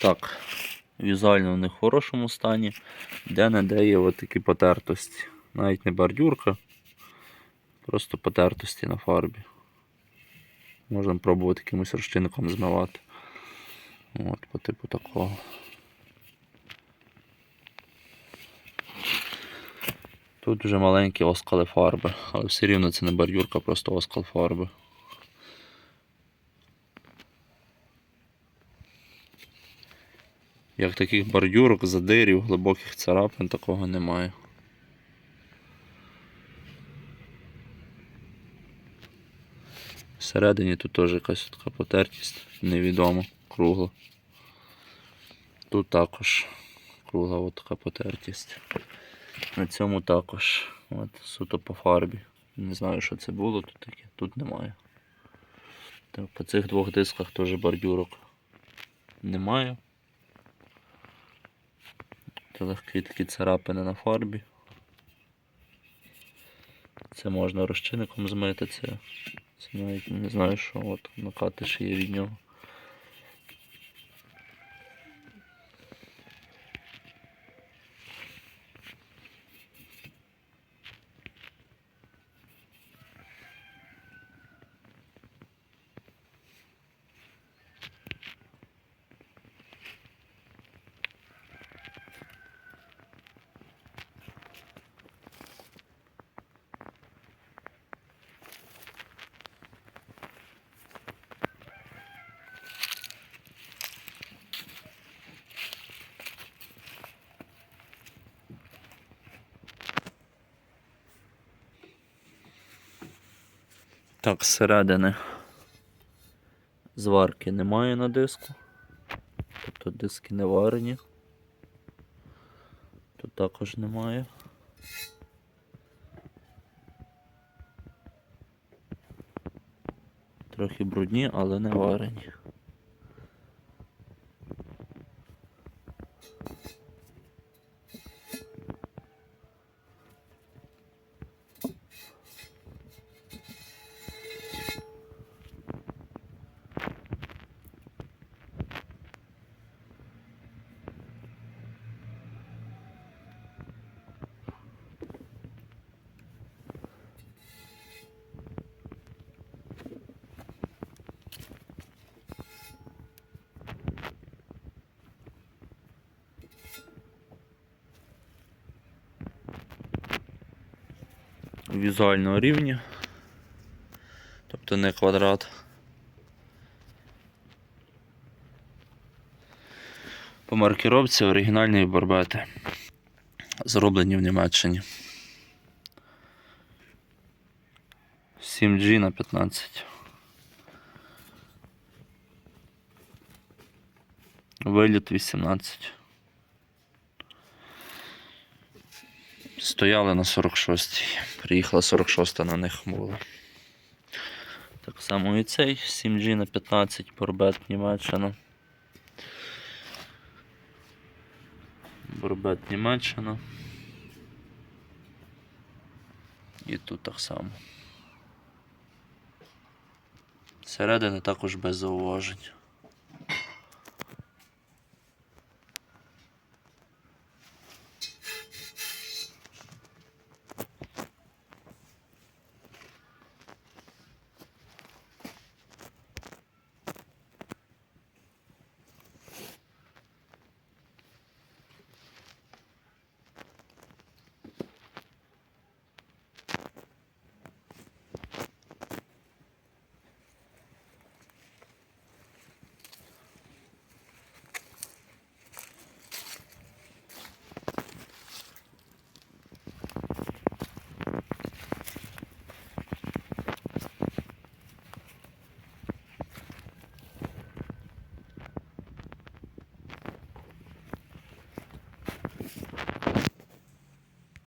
Так, візуально вони в хорошому стані, де не де є такі потертості. Навіть не бордюрка, просто потертості на фарбі. Можна пробувати якимось розчинником змивати. От, по типу такого. Тут вже маленькі оскали фарби, але все рівно це не бордюрка, просто оскал фарби. Як таких бордюрок, задирів, глибоких царапин такого немає. Всередині тут теж якась така потертість, невідома, кругла. Тут також кругла от така потертість. На цьому також. От, суто по фарбі. Не знаю, що це було тут таке. Тут немає. Так, по цих двох дисках теж бордюрок немає. Це легкі такі царапини на фарбі. Це можна розчинником змити, це, це навіть не знаю, що от накати ще є від нього. Так, зсередини зварки немає на диску. Тобто диски не варені. Тут також немає. Трохи брудні, але не варені. Візуального рівня. Тобто не квадрат. По маркіровці оригінальної барбети. Зроблені в Німеччині. 7G на 15. Виліт 18. Стояли на 46-й. Приїхала 46-та на них була. Так само і цей 7G на 15 Борбет Німеччина. Борбет Німеччина. І тут так само. Середини також без зауважень.